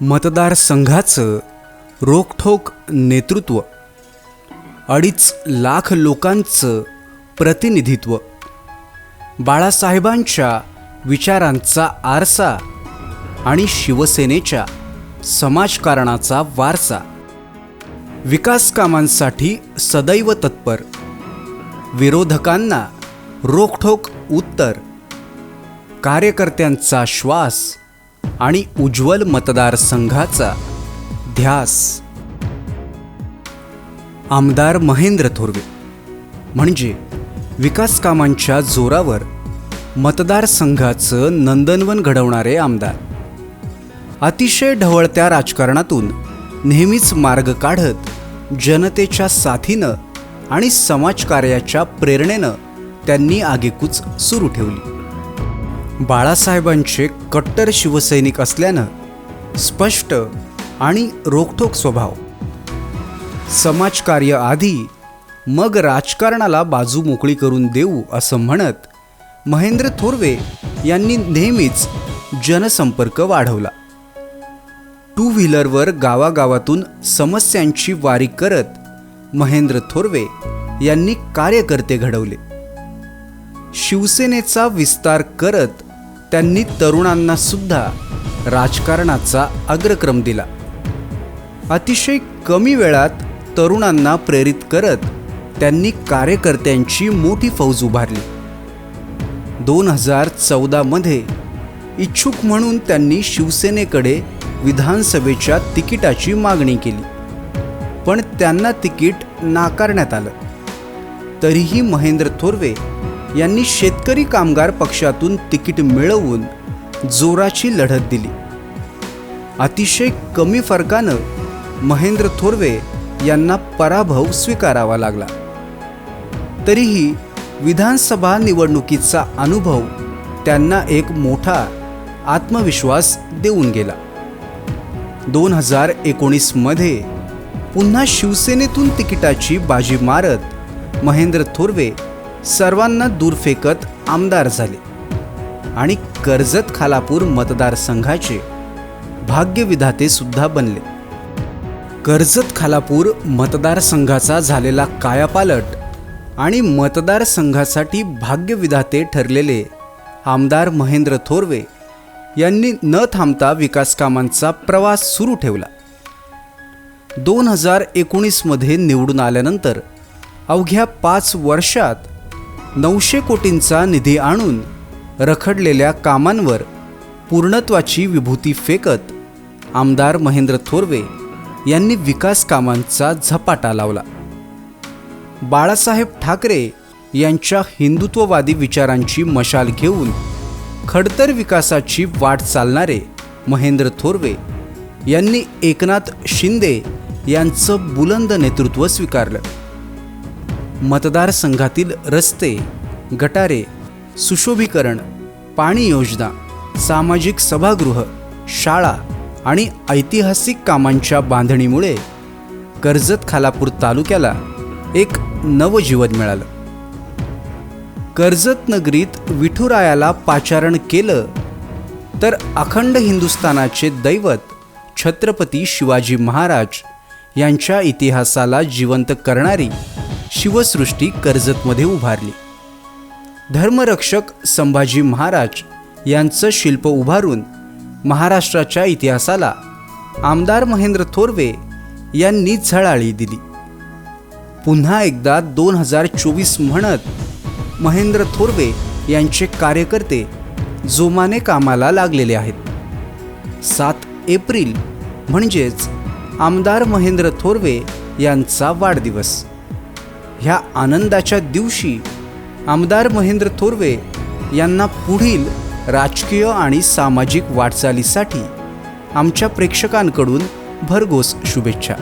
मतदारसंघाचं रोखठोक नेतृत्व अडीच लाख लोकांचं प्रतिनिधित्व. बाळासाहेबांच्या विचारांचा आरसा आणि शिवसेनेच्या समाजकारणाचा वारसा. विकास कामांसाठी सदैव तत्पर. विरोधकांना रोखठोक उत्तर. कार्यकर्त्यांचा श्वास आणि उज्ज्वल मतदारसंघाचा ध्यास. आमदार महेंद्र थोरवे म्हणजे विकास कामांच्या जोरावर मतदारसंघाचं नंदनवन घडवणारे आमदार. अतिशय ढवळत्या राजकारणातून नेहमीच मार्ग काढत जनतेच्या साथीनं आणि समाजकार्याच्या प्रेरणेनं त्यांनी आगेकूच सुरू ठेवली. बाळासाहेबांचे कट्टर शिवसैनिक असल्यानं स्पष्ट आणि रोखठोक स्वभाव. समाजकार्य आधी मग राजकारणाला बाजू मोकळी करून देऊ असं म्हणत महेंद्र थोरवे यांनी नेहमीच जनसंपर्क वाढवला. टू व्हीलरवर गावागावातून समस्यांची वारी करत महेंद्र थोरवे यांनी कार्यकर्ते घडवले. शिवसेनेचा विस्तार करत त्यांनी तरुणांना सुद्धा राजकारणाचा अग्रक्रम दिला. अतिशय कमी वेळात तरुणांना प्रेरित करत त्यांनी कार्यकर्त्यांची मोठी फौज उभारली. दोन हजार चौदामध्ये इच्छुक म्हणून त्यांनी शिवसेनेकडे विधानसभेच्या तिकिटाची मागणी केली. पण त्यांना तिकीट नाकारण्यात आलं. तरीही महेंद्र थोरवे यांनी शेतकरी कामगार पक्षातून तिकीट मिळवून जोराची लढत दिली. अतिशय कमी फरकानं महेंद्र थोरवे यांना पराभव स्वीकारावा लागला. तरीही विधानसभा निवडणुकीचा अनुभव त्यांना एक मोठा आत्मविश्वास देऊन गेला. दोन हजार एकोणीसमध्ये पुन्हा शिवसेनेतून तिकिटाची बाजी मारत महेंद्र थोरवे सर्वांना दूर फेकत आमदार झाले आणि कर्जत खालापूर मतदारसंघाचे भाग्यविधाते सुद्धा बनले. कर्जत खालापूर मतदारसंघाचा झालेला कायापालट आणि मतदारसंघासाठी भाग्यविधाते ठरलेले आमदार महेंद्र थोरवे यांनी न थांबता विकास कामांचा प्रवास सुरू ठेवला. दोन हजार एकोणीसमध्ये निवडून आल्यानंतर अवघ्या पाच वर्षात नऊशे कोटींचा निधी आणून रखडलेल्या कामांवर पूर्णत्वाची विभूती फेकत आमदार महेंद्र थोरवे यांनी विकास कामांचा झपाटा लावला. बाळासाहेब ठाकरे यांच्या हिंदुत्ववादी विचारांची मशाल घेऊन खडतर विकासाची वाट चालणारे महेंद्र थोरवे यांनी एकनाथ शिंदे यांचं बुलंद नेतृत्व स्वीकारलं. मतदारसंघातील रस्ते गटारे सुशोभीकरण पाणी योजना सामाजिक सभागृह शाळा आणि ऐतिहासिक कामांच्या बांधणीमुळे कर्जत खालापूर तालुक्याला एक नवजीवन मिळालं. कर्जत नगरीत विठुरायाला पाचारण केलं तर अखंड हिंदुस्थानाचे दैवत छत्रपती शिवाजी महाराज यांच्या इतिहासाला जिवंत करणारी शिवसृष्टी कर्जतमध्ये उभारली. धर्मरक्षक संभाजी महाराज यांचं शिल्प उभारून महाराष्ट्राच्या इतिहासाला आमदार महेंद्र थोरवे यांनी झळाळी दिली. पुन्हा एकदा दोन हजार चोवीस म्हणत महेंद्र थोरवे यांचे कार्यकर्ते जोमाने कामाला लागलेले आहेत. सात एप्रिल म्हणजेच आमदार महेंद्र थोरवे यांचा वाढदिवस. ह्या आनंदाच्या दिवशी आमदार महेंद्र थोरवे यांना पुढील राजकीय आणि सामाजिक वाटचालीसाठी आमच्या प्रेक्षकांकडून भरघोस शुभेच्छा.